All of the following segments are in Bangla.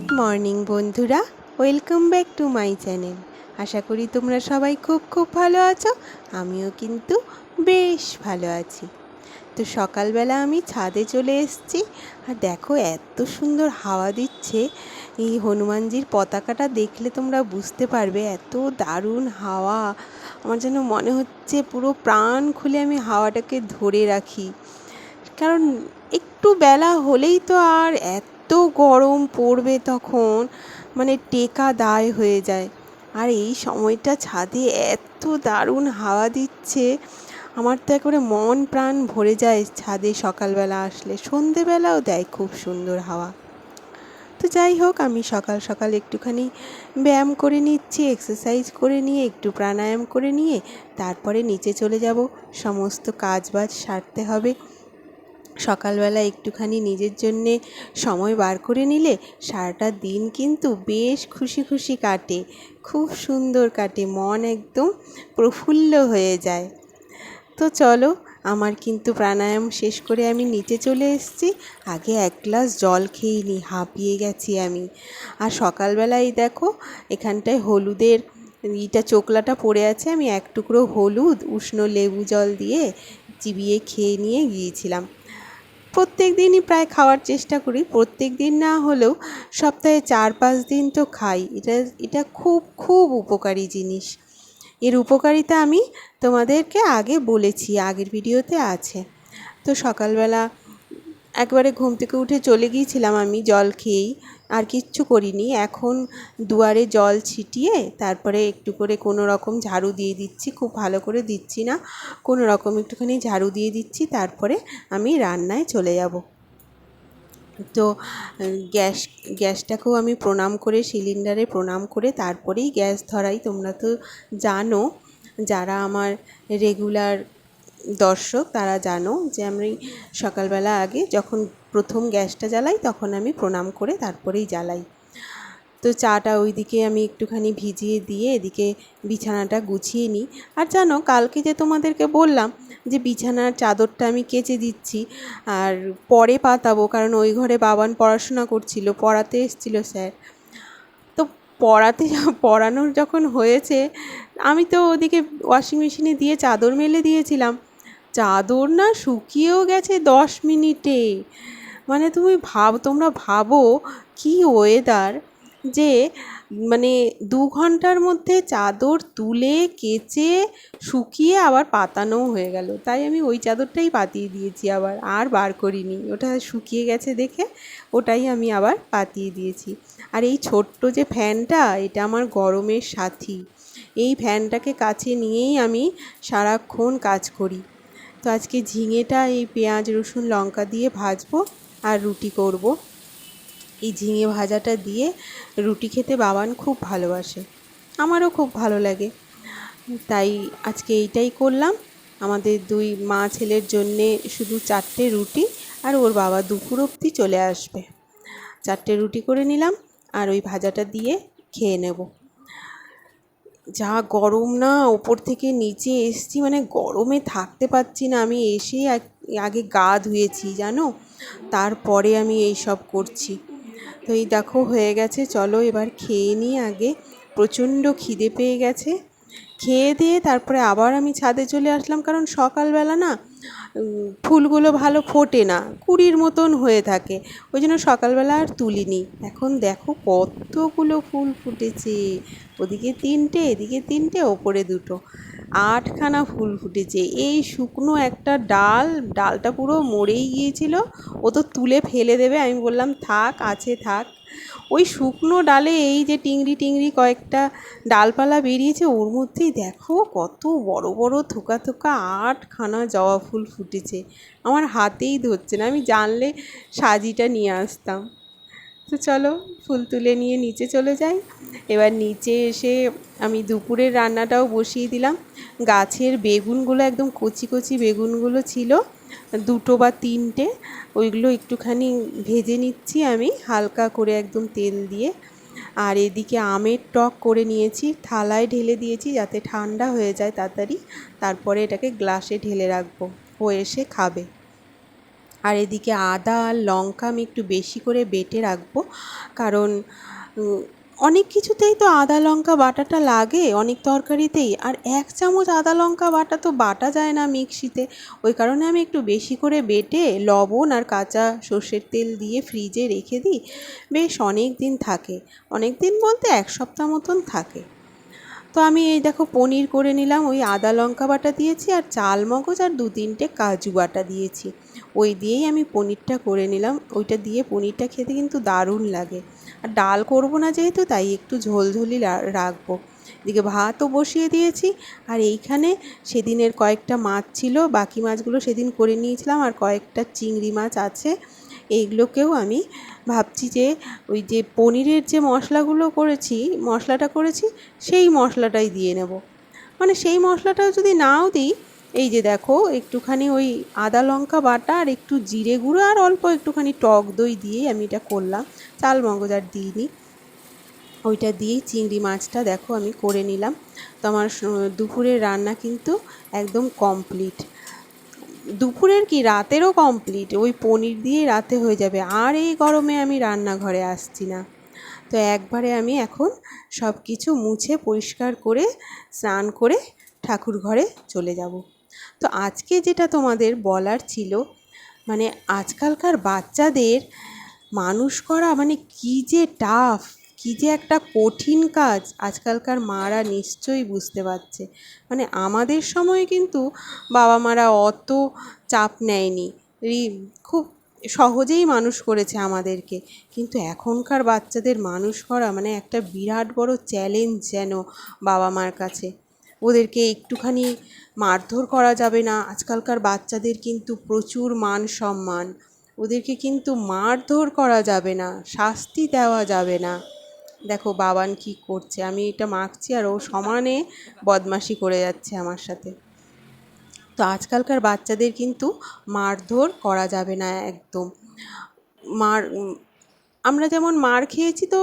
গুড মর্নিং বন্ধুরা, welcome back to my channel. আশা করি তোমরা সবাই খুব খুব ভালো আছো, আমিও কিন্তু বেশ ভালো আছি। তো সকালবেলা আমি ছাদে চলে এসেছি, আর দেখো এত সুন্দর হাওয়া দিচ্ছে। এই হনুমানজির পতাকাটা দেখলে তোমরা বুঝতে পারবে, এত দারুণ হাওয়া। আমার যেন মনে হচ্ছে পুরো প্রাণ খুলে আমি হাওয়াটাকে ধরে রাখি। কারণ একটু বেলা হলেই তো আর এত গরম পড়বে তখন মানে টেকা দায় হয়ে যায়। আর এই সময়টা ছাদে এত দারুণ হাওয়া দিচ্ছে, আমার তো একেবারে মন প্রাণ ভরে যায় ছাদে সকালবেলা আসলে। সন্ধেবেলাও দেয় খুব সুন্দর হাওয়া। তো যাই হোক, আমি সকাল সকাল একটুখানি ব্যায়াম করে নিচ্ছি এক্সারসাইজ করে নিয়ে, একটু প্রাণায়াম করে নিয়ে, তারপরে নিচে চলে যাব। সমস্ত কাজ বাজ সারতে হবে। সকালবেলা একটুখানি নিজের জন্যে সময় বার করে নিলে সারাটা দিন কিন্তু বেশ খুশি খুশি কাটে। খুব সুন্দর কাটে, মন একদম প্রফুল্ল হয়ে যায়। তো চলো, আমার কিন্তু প্রাণায়াম শেষ করে আমি নিচে চলে এসেছি। আগে এক গ্লাস জল খেয়ে নিই হাঁপিয়ে গেছি আমি। আর সকালবেলায় দেখো, এখানটায় হলুদের ইটা চোকলাটা পড়ে আছে, আমি এক টুকরো হলুদ, উষ্ণ লেবু জল দিয়ে চিবিয়ে খেয়ে নিয়ে গিয়েছিলাম। প্রত্যেক দিনই প্রায় খাওয়ার চেষ্টা করি। প্রত্যেক দিন না হলেও সপ্তাহে চার পাঁচ দিন তো খাই। এটা এটা খুব খুব উপকারী জিনিস। এর উপকারিতা আমি তোমাদেরকে আগে বলেছি, আগের ভিডিওতে আছে। তো সকালবেলা একবারে ঘুম থেকে উঠে চলে গিয়েছিলাম আমি জল খেয়েই। আর কিচ্ছু করিনি। এখন দুয়ারে জল ছিটিয়ে তারপরে একটু করে কোনো রকম ঝাড়ু দিয়ে দিচ্ছি, খুব ভালো করে দিচ্ছি না। কোনো রকম একটুখানি ঝাড়ু দিয়ে দিচ্ছি, তারপরে আমি রান্নায় চলে যাব। তো গ্যাস, গ্যাসটাকেও আমি প্রণাম করে, সিলিন্ডারে প্রণাম করে তারপরেই গ্যাস ধরাই। তোমরা তো জানো, যারা আমার রেগুলার দর্শক, তারা জানো যে আমি সকালবেলা আগে যখন প্রথম গ্যাসটা জ্বালাই, তখন আমি প্রণাম করে তারপরেই জ্বালাই। তো চাটা ওইদিকে আমি একটুখানি ভিজিয়ে দিয়ে এদিকে বিছানাটা গুছিয়ে নিই। আর জানো, কালকে যে তোমাদেরকে বললাম যে বিছানার চাদরটা আমি কেচে দিচ্ছি, আর পরে পাতাবো, কারণ ওই ঘরে বাবান পড়াশোনা করছিল, পড়াতে এসছিল স্যার। তো পড়াতে পড়ানোর যখন হয়েছে, আমি তো ওদিকে ওয়াশিং মেশিনে দিয়ে চাদর মেলে দিয়েছিলাম। চাদর না শুকিয়েও গেছে দশ মিনিটে। মানে তুমি ভাব, তোমরা ভাবো কী ওয়েদার যে মানে দু ঘণ্টার মধ্যে চাদর তুলে, কেচে, শুকিয়ে আবার পাতানোও হয়ে গেল। তাই আমি ওই চাদরটাই পাতিয়ে দিয়েছি আবার, আর বার করিনি। ওটা শুকিয়ে গেছে দেখে, ওটাই আমি আবার পাতিয়ে দিয়েছি। আর এই ছোট্ট যে ফ্যানটা, এটা আমার গরমের সাথী। এই ফ্যানটাকে কাছে নিয়েই আমি সারাক্ষণ কাজ করি। তো আজকে ঝিঙেটা, এই পেঁয়াজ, রসুন, লঙ্কা দিয়ে ভাজবো। আর রুটি করব। এই ঝিঙে ভাজাটা দিয়ে রুটি খেতে বাবান খুব ভালোবাসে। আমারও খুব ভালো লাগে। তাই আজকে এইটাই করলাম। আমাদের দুই মা ছেলের জন্যে শুধু চারটে রুটি আর ওর বাবা দুপুর অবধি চলে আসবে। চারটে রুটি করে নিলাম আর ওই ভাজাটা দিয়ে খেয়ে নেব। যা গরম না, ওপর থেকে নিচে এসছি মানে গরমে থাকতে পারছি না। আমি এসে আগে গা ধুয়েছি, জানো? তারপরে আমি এই সব করছি। তো এই দেখো, হয়ে গেছে। চলো এবার খেয়ে নিই আগে। প্রচণ্ড খিদে পেয়ে গেছে। খেয়ে দিয়ে তারপরে আবার আমি ছাদে চলে আসলাম, কারণ সকালবেলা না ফুলগুলো ভালো ফোটে না, কুড়ির মতন হয়ে থাকে। ওই জন্য সকালবেলা আর তুলিনি। এখন দেখো কতগুলো ফুল ফুটেছে। ওদিকে তিনটে, এদিকে তিনটে, ওপরে দুটো। আটখানা ফুল ফুটেছে। এই শুকনো একটা ডাল, ডালটা পুরো মরেই গিয়েছিল। ও তো তুলে ফেলে দেবে। আমি বললাম, থাক, আছে, থাক। ওই শুকনো ডালে এই যে টিংরি টিংরি কয়েকটা ডালপালা বেরিয়েছে, ওর মধ্যেই দেখো কত বড় বড় থোকা থোকা আটখানা জবা ফুল ফুটেছে। আমার হাতেই ধরছে না, আমি জানলে সাজিটা নিয়ে আসতাম। তো চলো ফুল তুলে নিয়ে নিচে চলে যাই। এবার নিচে এসে আমি দুপুরের রান্নাটাও বসিয়ে দিলাম। গাছের বেগুনগুলো একদম কচি কচি বেগুনগুলো ছিল। দুটো বা তিনটে, ওইগুলো একটুখানি ভেজে নিচ্ছি আমি, হালকা করে একদম তেল দিয়ে। আর এদিকে আমের টক করে নিয়েছি, থালায় ঢেলে দিয়েছি যাতে ঠান্ডা হয়ে যায় তাড়াতাড়ি। তারপরে এটাকে গ্লাসে ঢেলে রাখব, ও এসে খাবে। আর এদিকে আদা আর লঙ্কা আমি একটু বেশি করে বেটে রাখব, কারণ অনেক কিছুতেই তো আদা লঙ্কা বাটাটা লাগে, অনেক তরকারিতেই। আর এক চামচ আদা লঙ্কা বাটা তো বাটা যায় না মিক্সিতে। ওই কারণে আমি একটু বেশি করে বেটে লবণ আর কাঁচা সর্ষের তেল দিয়ে ফ্রিজে রেখে দিই। বেশ অনেক দিন থাকে। অনেক দিন বলতে এক সপ্তাহ মতন থাকে। তো আমি এই দেখো পনির করে নিলাম, ওই আদা লঙ্কা বাটা দিয়েছি আর চাল মগজ আর দু তিনটে কাজু বাটা দিয়েছি। ওই দিয়েই আমি পনিরটা করে নিলাম। ওইটা দিয়ে পনিরটা খেতে কিন্তু দারুণ লাগে। আর ডাল করব না যেহেতু, তাই একটু ঝোলঝোলি রাখব। এদিকে ভাতও বসিয়ে দিয়েছি, আর এইখানে সেদিনের কয়েকটা মাছ ছিল, বাকি মাছগুলো সেদিন করে নিয়েছিলাম, আর কয়েকটা চিংড়ি মাছ আছে। এইগুলোকেও আমি ভাবছি যে, ওই যে পনিরের যে মশলাগুলো করেছি, মশলাটা করেছি, সেই মশলাটাই দিয়ে নেব। মানে সেই মশলাটাও যদি নাও দিই এই যে দেখো, একটুখানি ওই আদা লঙ্কা বাটা আর একটু জিরে গুঁড়ো আর অল্প একটুখানি টক দই দিয়েই আমি এটা করলাম। চাল মগজ আর দিইনি। ওইটা দিয়েই চিংড়ি মাছটা দেখো আমি করে নিলাম। তো আমার দুপুরের রান্না কিন্তু একদম কমপ্লিট। দুপুরের কি? রাতেরও কমপ্লিট। ওই পনির দিয়ে রাতে হয়ে যাবে। আর এই গরমে আমি রান্নাঘরে আসছি না। তো একবারে আমি এখন সব কিছু মুছে পরিষ্কার করে, স্নান করে ঠাকুর ঘরে চলে যাব। তো আজকে যেটা তোমাদের বলার ছিল মানে আজকালকার বাচ্চাদের মানুষ করা মানে কী যে টাফ কী যে একটা কঠিন কাজ আজকালকার মারা নিশ্চয়ই বুঝতে পারছে। মানে আমাদের সময় কিন্তু বাবা মারা অত চাপ নেয়নি। খুব সহজেই মানুষ করেছে আমাদেরকে। কিন্তু এখনকার বাচ্চাদের মানুষ করা মানে একটা বিরাট বড় চ্যালেঞ্জ যেন বাবা মার কাছে। ওদেরকে একটুখানি মারধর করা যাবে না। আজকালকার বাচ্চাদের কিন্তু প্রচুর মান সম্মান। ওদেরকে কিন্তু মারধর করা যাবে না, শাস্তি দেওয়া যাবে না। দেখো বাবান কি করছে, আমি এটা মাখছি আর ও সমানে বদমাশি করে যাচ্ছে আমার সাথে। তো আজকালকার বাচ্চাদের কিন্তু মারধর করা যাবে না একদম। মার আমরা যেমন মার খেয়েছি তো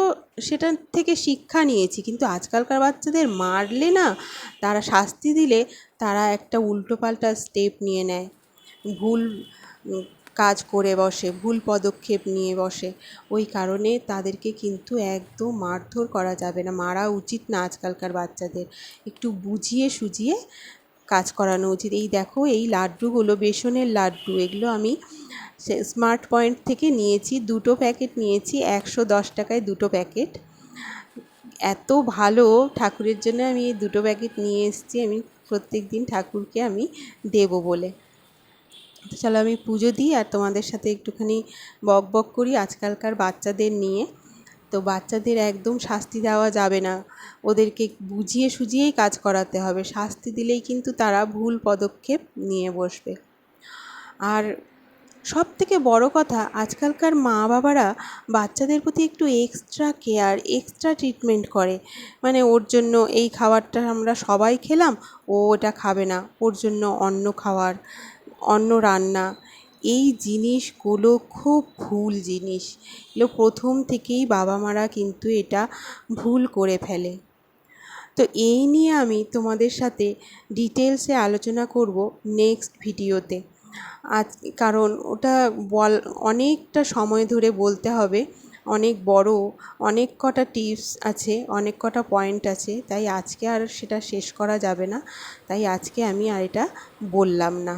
সেটার থেকে শিক্ষা নিয়েছি, কিন্তু আজকালকার বাচ্চাদের মারলে না তারা শাস্তি দিলে তারা একটা উল্টোপাল্টা স্টেপ নিয়ে নেয়। ভুল কাজ করে বসে, ভুল পদক্ষেপ নিয়ে বসে। ওই কারণে তাদেরকে কিন্তু একদম মারধর করা যাবে না, মারা উচিত না আজকালকার বাচ্চাদের। একটু বুঝিয়ে সুঝিয়ে কাজ করানো উচিত। এই দেখো, এই লাড্ডুগুলো, বেসনের লাড্ডু, এগুলো আমি স্মার্ট পয়েন্ট থেকে নিয়েছি, দুটো প্যাকেট নিয়েছি, একশো দশ টাকায় দুটো প্যাকেট। এত ভালো, ঠাকুরের জন্য আমি এই দুটো প্যাকেট নিয়ে এসেছি, আমি প্রত্যেক দিন ঠাকুরকে আমি দেবো বলে। চলো আমি পুজো দিই, আর তোমাদের সাথে একটুখানি বক বক করি আজকালকার বাচ্চাদের নিয়ে। তো বাচ্চাদের একদম শাস্তি দেওয়া যাবে না। ওদেরকে বুঝিয়ে সুঝিয়েই কাজ করাতে হবে। শাস্তি দিলেই কিন্তু তারা ভুল পদক্ষেপ নিয়ে বসবে। আর সব থেকে বড় কথা, আজকালকার মা বাবারা বাচ্চাদের প্রতি একটু এক্সট্রা কেয়ার এক্সট্রা ট্রিটমেন্ট করে। মানে ওর জন্য এই খাবারটা আমরা সবাই খেলাম, ও ওটা খাবে না। ওর জন্য অন্য খাওয়ার অন্য রান্না এই জিনিসগুলো খুব ভুল জিনিস। এগুলো প্রথম থেকেই বাবা মারা কিন্তু এটা ভুল করে ফেলে। তো এই নিয়ে আমি তোমাদের সাথে ডিটেলসে আলোচনা করব নেক্সট ভিডিওতে আজ কারণ ওটা বল, অনেকটা সময় ধরে বলতে হবে। অনেক বড়, অনেক কটা টিপস আছে, অনেক কটা পয়েন্ট আছে, তাই আজকে আর সেটা শেষ করা যাবে না। তাই আজকে আমি আর এটা বললাম না।